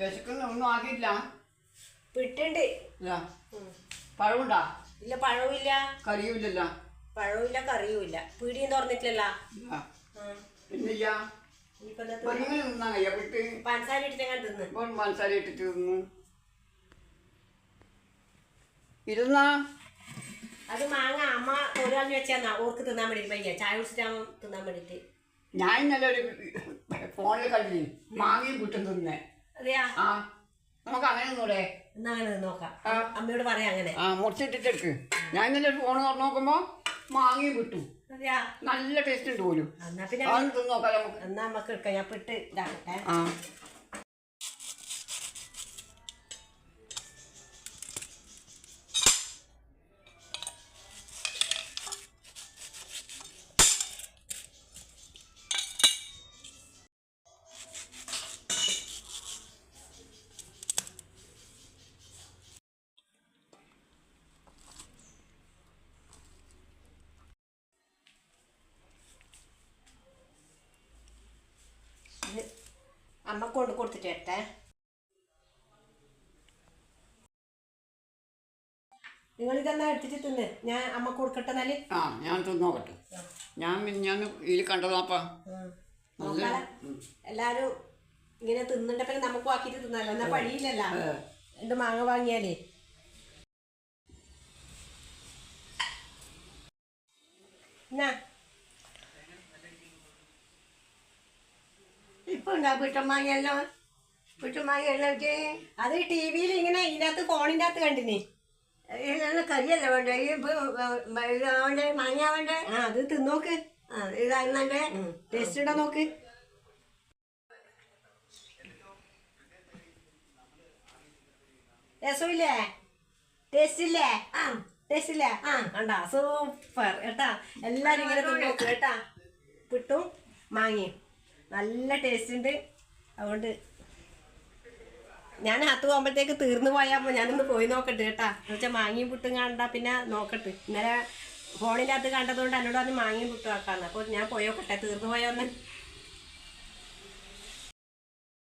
വിശക്കുന്ന. ഒന്നും ആക്കിയില്ല പിട്ടുണ്ട് ഇല്ല. പഴമുണ്ടാ ഇല്ല പഴവുമില്ല. കറിയുമില്ലല്ലോ. പഴവുമില്ല കറിയുമില്ല. പീടിയും തുറന്നിട്ടില്ലല്ലോ. പിന്നില്ല. പഞ്ചസാര ഇട്ടിട്ട് ഇപ്പം ഇട്ടിട്ട് തിന്നു. ഇരുന്നാ? അത് മാങ്ങ അമ്മ ഒരാളിന് വെച്ചാ ഓർക്ക് തിന്നാൻ വേണ്ടിട്ട് ചായ കുടിച്ചിട്ടാകുമ്പോൾ തിന്നാൻ വേണ്ടിട്ട്. ഞാൻ ഇന്നലെ ഒരു ഫോണിൽ കണ്ടില്ലേ മാങ്ങയും കുറ്റം തിന്നേ. അതെയാ? ആ നമുക്ക് അങ്ങനെ ഒന്നൂടെ എന്നാ അങ്ങനെ നോക്കാം. അമ്മയോട് പറയാം അങ്ങനെ. ആ മുറിച്ചിട്ടിട്ടെടുക്ക്. ഞാൻ ഇന്നലെ ഒരു ഫോൺ തുറന്നു നോക്കുമ്പോ മാങ്ങയും കിട്ടും അതെയാ? നല്ല ടേസ്റ്റ് ഉണ്ട് പോലും. എന്നാ പിന്നെ അതൊന്ന് തിന്ന് നോക്കാം നമുക്ക്. എന്നാ നമുക്ക് എടുക്കാം. ഞാൻ പിട്ട് ഇതാക്കട്ടെ. ആ. അമ്മ കൊണ്ട് കൊടുത്തിട്ട് വരട്ടെ. നിങ്ങൾ ഇതെന്നാ എടുത്തിട്ട് തിന്ന്? ഞാൻ അമ്മ കൊടുക്കട്ടെ എന്നാൽ? ആ ഞാൻ തിന്ന് നോക്കട്ടെ. ഞാൻ ഞാൻ ഇതിൽ കണ്ടതാപ്പാ. എല്ലാരും ഇങ്ങനെ തിന്നുണ്ടപ്പോൾ നമുക്ക് ആക്കിയിട്ട് തിന്നാലോ? എന്നാ പഴിയില്ലല്ല രണ്ട് മാങ്ങ വാങ്ങിയാലേ. എന്നാ ഉണ്ടാ വീട്ടമ്മാങ്ങിയല്ലോ വീട്ടമ്മാങ്ങിയല്ലോ അത് ടി വിയിൽ ഇങ്ങനെ ഇതിനകത്ത് ഫോണിന്റെ അകത്ത് കണ്ടിനി. ഇതെല്ലാം കരിയല്ല വേണ്ട? ഈ ഇതാവണ്ടേ? മാങ്ങ വേണ്ടേ ആ അത് തിന്നോക്ക്. ആ ഇതായിരുന്നേ ടേസ്റ്റ് ഉണ്ടോ നോക്ക്. രസമില്ലേ? ടേസ്റ്റ് ഇല്ലേ? ആ. ടേസ്റ്റ് ഇല്ലേ? ആ. കണ്ടാ സൂപ്പർ കേട്ടാ? എല്ലാരും ഇങ്ങനെ കേട്ടാ? പിട്ടും മാങ്ങയും. നല്ല ടേസ്റ്റ് ഉണ്ട്. അതുകൊണ്ട് ഞാൻ അത്ത് പോകുമ്പോഴത്തേക്ക് തീർന്നു പോയാൽ ഞാനൊന്ന് പോയി നോക്കട്ടെ കേട്ടാ. എന്ന് വെച്ചാൽ മാങ്ങിയും പുട്ടും കണ്ടാ പിന്നെ നോക്കട്ടെ. ഇന്നലെ ഫോണിന്റെ അകത്ത് കണ്ടതുകൊണ്ട് എന്നോട് അത് മാങ്ങിയും പുട്ടും ആക്കാന്ന്. അപ്പോൾ ഞാൻ പോയോക്കട്ടെ തീർന്നു പോയോന്ന്.